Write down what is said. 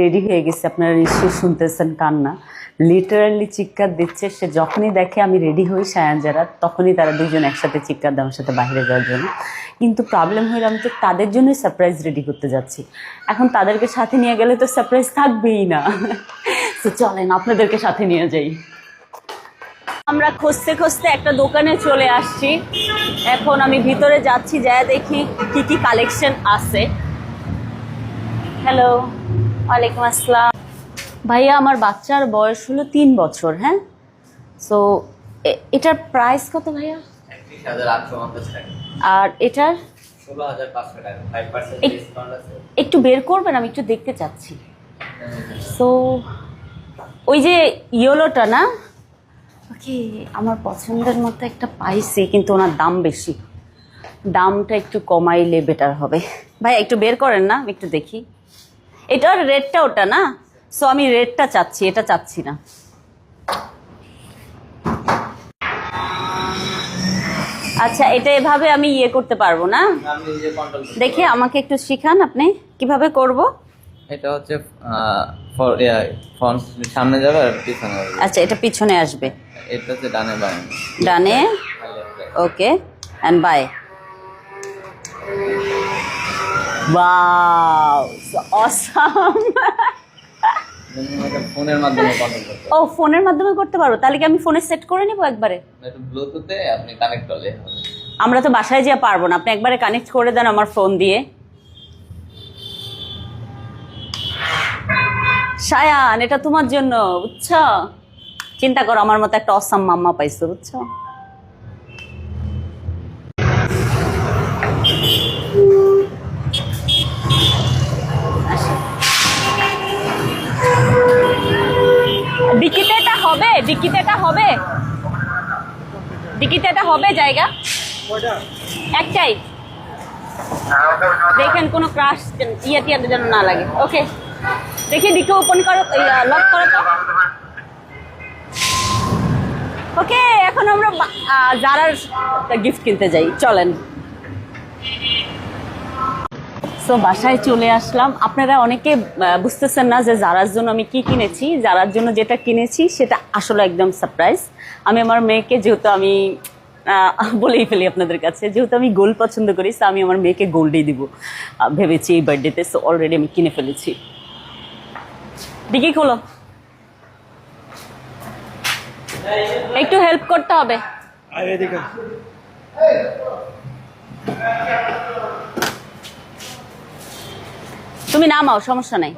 Ready হয়ে গেছে, আপনারা নিশ্চয়ই শুনতেছেন কান্না। লিটারালি চিৎকার দিচ্ছে, সে যখনই দেখে আমি রেডি হই সায়ান যারা, তখনই তারা দুজন একসাথে চিৎকার দেয় সাথে বাইরে যাওয়ার জন্য। কিন্তু প্রবলেম হলো আমি তো তাদের জন্যই সারপ্রাইজ রেডি করতে যাচ্ছি। এখন তাদেরকে সাথে নিয়ে গেলে তো সারপ্রাইজ থাকবেই না। তো চলেন, আপনাদেরকে সাথে নিয়ে যাই। আমরা খুঁজতে খুঁজতে একটা দোকানে চলে আসছি। এখন আমি ভিতরে যাচ্ছি যা দেখি কি কি কালেকশন আছে। হ্যালো ওয়ালাইকুম আসসালাম। ভাইয়া আমার বাচ্চার বয়স হলো তিন বছর হ্যাঁ? সো এটার প্রাইস কত ভাইয়া? আর এটার? একটু বের করবেন আমি একটু দেখতে চাচ্ছি। সো ওই যে ইয়েলোটা না? ওকে আমার পছন্দের মতো একটা পাইছি কিন্তু ওনার দাম বেশি। দামটা একটু কমাইলে বেটার হবে। ভাই একটু বের করেন না একটু দেখি। এটার রেটটা ওটা না? সো আমি রেটটা চাচ্ছি এটা চাচ্ছি না। আচ্ছা এটা এভাবে আমি ইয়ে করতে পারব না? দেখি আমাকে একটু শিখান আপনি কীভাবে করব? এটা হচ্ছে সামনে যাবে আর পিছনে আচ্ছা এটা পিছনে আসবে। এটা হচ্ছে ডানে বামে। ডানে okay and bye wow awesome ফোনের মাধ্যমে ও ফোনের মাধ্যমে করতে পারব তাহলে কি আমি ফোনে সেট করে নিব একবারে? ব্লুটুথে আপনি কানেক্ট করলে আমরা তো বাসায় যেয়ে পারব না। আপনি একবারে কানেক্ট করে দেন আমার ফোন দিয়ে। সায়ান এটা তোমার জন্য বুঝছ? চিন্তা করো আমার মতো একটা অসাম মাম্মা পাইছো বুঝছ। ডিকিতে এটা হবে ডিকিতে এটা হবে। ডিকিতে এটা হবে জায়গা। একটাই। দেখেন কোনো ক্রাশ ইয়ে টিয়া যেন না লাগে। ওকে দেখি ডিকে ওপেন করো লক করো তো। ওকে এখন আমরা জারার গিফট কিনতে যাই, চলেন। সো বাসায় চলে আসলাম। আপনারা অনেকে বুঝতেছেন না যে যারার জন্য আমি কি কিনেছি। যারার জন্য যেটা কিনেছি, সেটা আসলে একদম সারপ্রাইজ আমি আমার মেয়েকে, যেহেতু আমি বলেই ফেলি আপনাদের কাছে, যেহেতু আমি গোল্ড পছন্দ করি তো আমি আমার মেয়েকে গোল্ডই দিব। ভেবেছি এই বার্থডেতে সো অলরেডি আমি কিনে ফেলেছি। ডিকি খোলো। একটু হেল্প করতে হবে। তুমি নামাও সমস্যা নাই।